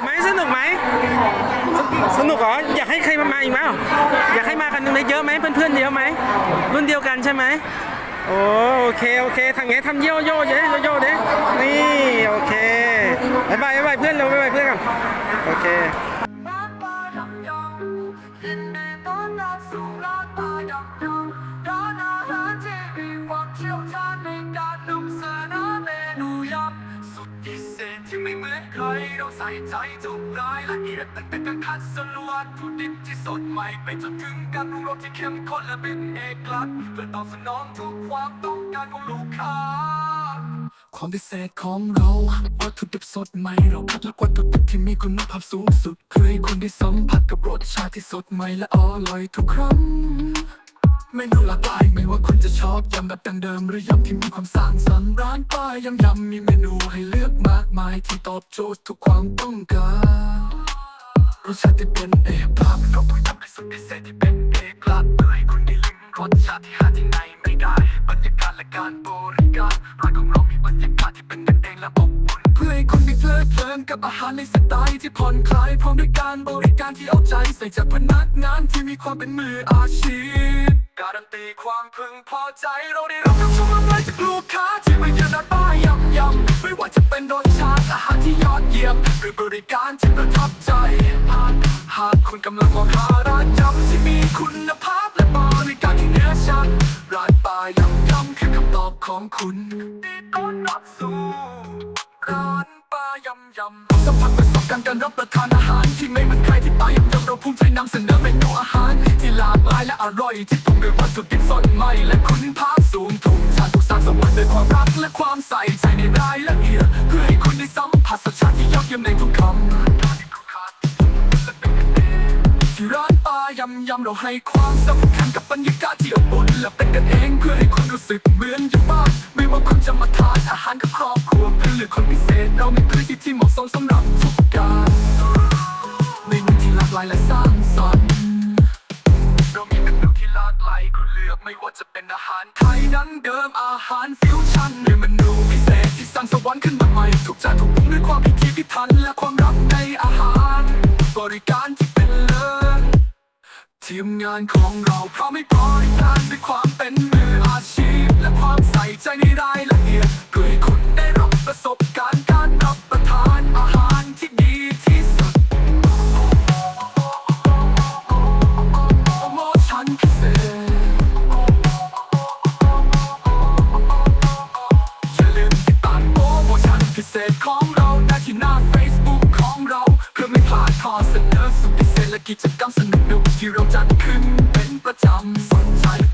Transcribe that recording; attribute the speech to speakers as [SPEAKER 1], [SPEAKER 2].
[SPEAKER 1] ไหมสนุกไหมสนุกเหรออยากให้ใครมามาอีกไหมอยากให้มากันเยอะไหมเพื่อนๆเยอะไหมรุ่นเดียวกันใช่ไหมโอโอเคโอเคทำไงทำโยโย่เย้โยโย่เด้นี่โอเคบายบายเพื่อนเราบายบายเพื่อนกันโอเค
[SPEAKER 2] อนใครเราใส่ใจทุกรายละเอียดตั้งแต่การคัดสรรวัตถุดิบที่สดใหม่ไปจนถึงการปรุงรสที่เข้มข้นและเป็นเอกลักษณ์เพื่อตอบสนองทุกความต้องการของลูกค้า ความพิเศษของเราวัตถุดิบสดใหม่เราคัดเลือกวัตถุดิบที่มีคุณภาพสูงสุดเพื่อให้คุณได้สัมผัสกับรสชาติที่สดใหม่และอร่อยทุกครั้ง เมนูหลากหลายไม่ว่าคุณจะชอบยำแบบดังเดิมหรือยำที่มีความสร้างสรรค์ร้านป้ายยำยำมีเมนูให้เลือกมากมายที่ตอบโจทย์ทุกความต้องการรสชาติที่เป็นเอกลักษณ์เราต้องทำให้สุดพิเศษที่เป็นเอกลักษณ์เพื่อให้คุณได้ลิ้มรสชาติที่หาที่ไหนไม่ได้ บรรยากาศและการบริการร้านของเรามีบรรยากาศที่เป็นกันเองและอบอุ่นเพื่อให้คุณได้เพลิดเพลินกับอาหารในสไตล์ที่ผ่อนคลายพร้อมด้วยการบริการที่เอาใจใส่จากพนักงานที่มีความเป็นมืออาชีพ การันตีความพึงพอใจเราได้รับคำชมมากมายจากลูกค้าที่มาเยือนร้านป้ายยำยำไม่ว่าจะเป็นรสชาติอาหารที่ยอดเยี่ยมหรือบริการที่ประทับใจ หากคุณกำลังมองหาร้านยำที่มีคุณภาพและบริการที่เนื้อชั้นร้านป้ายยำยำคือคำตอบของคุณที่ต้อนรับสู่ร้านป้ายำยำสัมผัส ประสบการรับประทานอาหารที่ไม่เหมือนใครที่ป้ายยำยำเราภูมิใจนำเสนอเมนูอาหาร ที่หลากหลายและอร่อยที่ปรุงด้วยวัตถุดิบสดใหม่และคุณภาพสูงทุกชาติถูกสร้างสรรค์ด้วยความรักและความใส่ใจในรายละเอียดเพื่อให้คุณได้สัมผัสรสชาติที่ยอดเยี่ยมในทุกคำที่ร้านปลายำยำเราให้ความสำคัญกับบรรยากาศที่อบอุ่นและเป็นกันเองเพื่อให้คุณรู้สึกเหมือนอยู่บ้านไม่ว่าคุณจะมาทานอาหารกับครอบครัวเพื่อนหรือคนพิเศษเรามีพื้นที่ที่เหมาะสมสำหรับทุก ไม่ว่าจะเป็นอาหารไทยดั้งเดิมอาหารฟิวชั่นหรือเมนูพิเศษที่สร้างสวรรค์ขึ้นมาใหม่ทุกจานถูกปรุงด้วยความพิถีพิถันและความรักในอาหาร บริการที่เป็นเลิศทีมงานของเราพร้อมให้บริการด้วย สนอสุดพิเศษและกิจกรรมที่เราจัดขึ้นเป็นประจำสนใจ